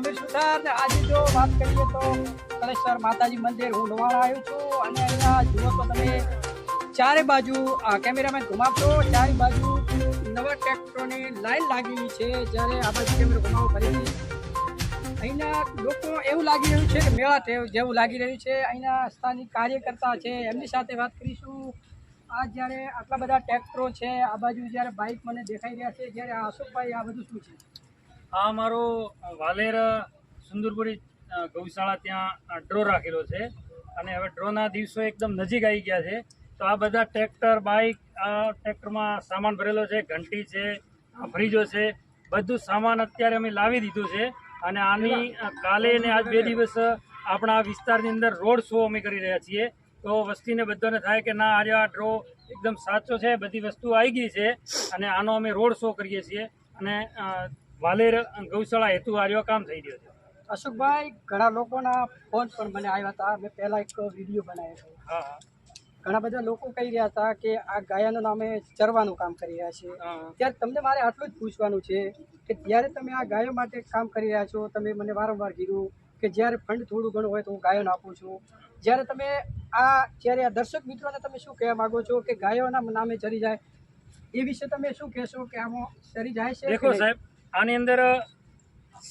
અમીર સુધાર આજે જો વાત કરીએ તો કલેશ્વર માતાજી મંદિર હું નવાણા આવ્યો છું અને અહીંયા જુઓ તો તમે ચારે બાજુ આ કેમેરામેન ઘુમાવશો ચારે બાજુ નવા ટ્રેક્ટરોની લાઈન લાગેલી છે જ્યારે આ બાજુ કેમેરો ઘુમાવો ફરીથી. અહીંના લોકો એવું લાગી રહ્યું છે કે મેળા જેવું લાગી રહ્યું છે. અહીંના સ્થાનિક કાર્યકર્તા છે, એમની સાથે વાત કરીશું. આ જ્યારે આટલા બધા ટ્રેક્ટરો છે, આ બાજુ જ્યારે બાઇક મને દેખાઈ રહ્યા છે જ્યારે આ અશોકભાઈ, આ બધું શું છે? આ અમારો વાલેર સુંદરપુરી ગૌશાળા ત્યાં ડ્રો રાખેલો છે. અને હવે ડ્રોના દિવસો એકદમ નજીક આવી ગયા છે. તો આ બધા ટ્રેક્ટર બાઇક આ ટ્રેક્ટરમાં સામાન ભરેલો છે, ઘંટી છે ફ્રીજો છે. બધું સામાન અત્યારે અમે લાવી દીધું છે. અને આની કાલે ને આજ બે દિવસ આપણા વિસ્તારની અંદર રોડ શો અમે કરી રહ્યા છીએ. તો વસ્તીને બધાને થાય કે ના આજે આ ડ્રો એકદમ સાચો છે, બધી વસ્તુ આવી ગઈ છે. અને આનો અમે રોડ શો કરીએ છીએ. અને વાલેર ગૌશાળા હેતુ આર્યો કામ થઈ રહ્યો છે. અશોકભાઈ ઘણા લોકોના ફોન પણ મને આવ્યા હતા. મેં પહેલાં એક વીડિયો બનાવ્યો હતો. હા ઘણા બધા લોકો કહી રહ્યા હતા કે આ ગાયાના નામે ચરવાનું કામ કરી રહ્યા છે. ત્યારે તમને મારે આટલું જ પૂછવાનું છે કે જ્યારે તમે આ ગાયો માટે કામ કરી રહ્યા છો તમે મને વારંવાર કીધું કે જ્યારે ફંડ થોડું ઘણું હોય તો હું ગાયોને આપું છું. જ્યારે તમે આ જ્યારે આ દર્શક મિત્રોને તમે શું કહેવા માગો છો કે ગાયોના નામે ચરી જાય એ વિશે તમે શું કહેશો કે આમાં ચરી જાય છે દેખો સાહેબ આની અંદર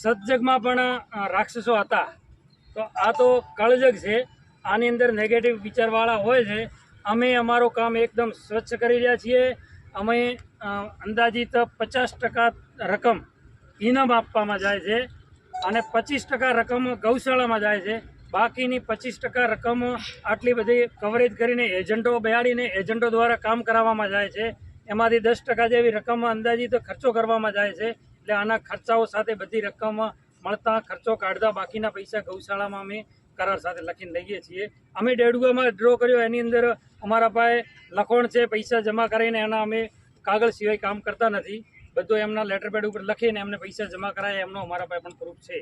સજ્જગમાં પણ રાક્ષસો હતા. તો આ તો કળજગ છે. આની અંદર નેગેટિવ વિચારવાળા હોય છે. અમે અમારું કામ એકદમ સ્વચ્છ કરી રહ્યા છીએ. અમે અંદાજિત પચાસ ટકા રકમ ઇનામ આપવામાં જાય છે અને પચીસ ટકા રકમ ગૌશાળામાં જાય છે. બાકીની પચીસ ટકા રકમ આટલી બધી કવરેજ કરીને એજન્ટો બેહાડીને એજન્ટો દ્વારા કામ કરાવવામાં જાય છે. એમાંથી દસ ટકા જેવી રકમ અંદાજિત ખર્ચો કરવામાં જાય છે. એટલે આના ખર્ચાઓ સાથે બધી રકમ મળતા ખર્ચો કાઢતા બાકીના પૈસા ગૌશાળામાં અમે કરાર સાથે લખીને લઈએ છીએ. અમે ડેડુઆમાં ડ્રો કર્યો, એની અંદર અમારા પાસે લખોણ છે, પૈસા જમા કરાવીને એના અમે કાગળ સિવાય કામ કરતા નથી. બધું એમના લેટર પેડ ઉપર લખીને એમને પૈસા જમા કરાય, એમનો અમારા પાસે પણ પ્રૂફ છે.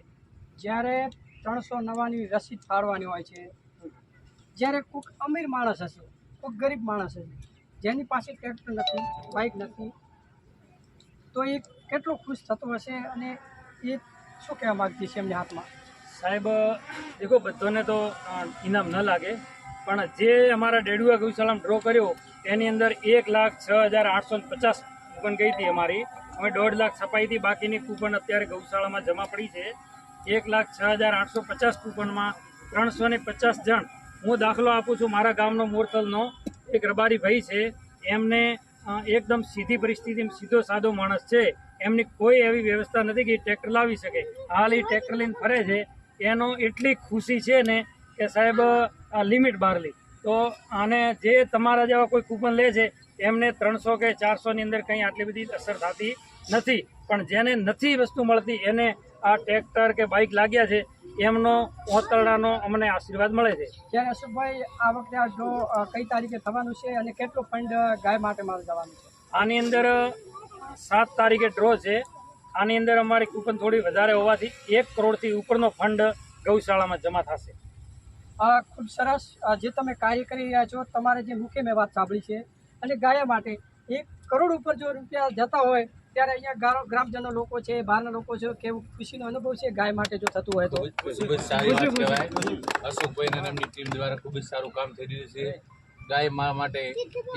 જ્યારે ત્રણસો નવ્વાણું રસીદ ફાળવાની હોય છે, જ્યારે કોઈક અમીર માણસ હશે, કોઈક ગરીબ માણસ હશે, જેની પાસે ટ્રેક્ટર નથી બાઇક નથી, તો એ કેટલો ખુશ થતો હશે અને એ શું કહેવા માગતી છે એમની હાથમાં? સાહેબ, દેખો, બધાને તો ઇનામ ન લાગે, પણ જે અમારા ડેડુઆ ગૌશાળામાં ડ્રો કર્યો એની અંદર એક લાખ છ હજાર આઠસો પચાસ કૂપન ગઈ હતી અમારી. અમે દોઢ લાખ છપાઈ હતી, બાકીની કૂપન અત્યારે ગૌશાળામાં જમા પડી છે. એક લાખ છ હજાર આઠસો પચાસ કૂપનમાં ત્રણસો ને પચાસ જણ હું દાખલો આપું છું મારા ગામનો મોરતલનો. એક રબારી ભાઈ છે, એમને એકદમ સીધી પરિસ્થિતિમાં સીધો સાદો માણસ છે. એમની કોઈ એવી વ્યવસ્થા નથી કે ટ્રેક્ટર લાવી શકે. હાલ એ ટ્રેક્ટર લઈને ફરે છે. એનો એટલી ખુશી છે ને કે સાહેબ લિમિટ બહારલી તો આને જે તમારા જેવા કોઈ કૂપન લે છે, એમને ત્રણસો કે ચારસોની અંદર કંઈ આટલી બધી અસર થતી નથી. પણ જેને નથી વસ્તુ મળતી એને આ ટ્રેક્ટર કે બાઇક લાગ્યા છે એમનો ઓતરડાનો અમને આશીર્વાદ મળે છે. જ્યારે અશોકભાઈ આ વખતે આ ડ્રો કઈ તારીખે થવાનું છે અને કેટલો ફંડ ગાય માટે મારે જવાનું છે? આની અંદર સાત તારીખે ડ્રો છે. આની અંદર અમારી કૂપન થોડી વધારે હોવાથી એક કરોડથી ઉપરનો ફંડ ગૌશાળામાં જમા થશે. આ ખૂબ સરસ જે તમે કાર્ય કરી રહ્યા છો તમારે જે મુખ્ય મેં વાત સાંભળી છે. અને ગાયા માટે એક કરોડ ઉપર જો રૂપિયા જતા હોય ત્યારે અહીંયા ગારો ગ્રામજનો લોકો છે બહારના લોકો છે કેવું ખુશીનો અનુભવ છે ગાય માટે જો થતું હોય તો? ખૂબ જ સારી વાત. કહેવાય. અશોકભાઈ અને એમની ટીમ દ્વારા ખૂબ જ સારું કામ થઈ રહ્યું છે. ગાય મા માટે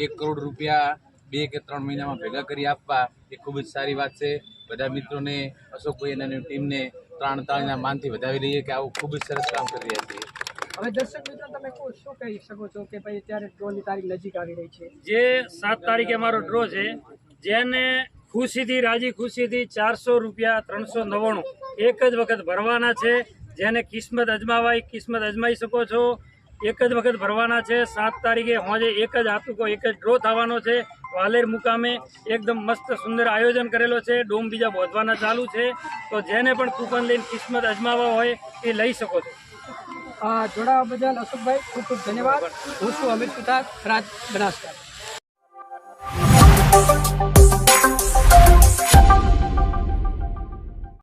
એક કરોડ રૂપિયા બે કે ત્રણ મહિનામાં ભેગા કરી આપવા એ ખૂબ જ સારી વાત છે. બધા મિત્રોને અશોકભાઈ અને એમની ટીમને ત્રણ તાળીના માનથી વધાવી દઈએ કે આવું ખૂબ જ સરસ કામ કરી રહ્યા છીએ. હવે દર્શક મિત્રો તમે કો- શું કહી શકો છો કે ભાઈ અત્યારે ડ્રોની તારીખ નજીક આવી રહી છે? જે સાત તારીખે અમારો ડ્રો છે જેને ખુશીથી રાજી ખુશીથી ચારસો રૂપિયા ત્રણસો નવ્વાણું. એક જ વખત ભરવાના છે. જેને કિસ્મત અજમાવાય, કિસ્મત અજમાવી શકો છો. એક જ વખત ભરવાના છે. સાત તારીખે હોજે એક જ આતુકો એક જ ડ્રો થવાનો છે. વાલેર મુકામે એકદમ મસ્ત સુંદર આયોજન કરેલો છે. ડોમ બીજા બોધવાના ચાલુ છે. તો જેને પણ કૂપન લઈને કિસ્મત અજમાવા હોય એ લઈ શકો છો. જોડાવા બદલ અશોકભાઈ ખૂબ ખૂબ ધન્યવાદ. હું છું અમિત સુથાર, રાજ બનાસકાંઠા.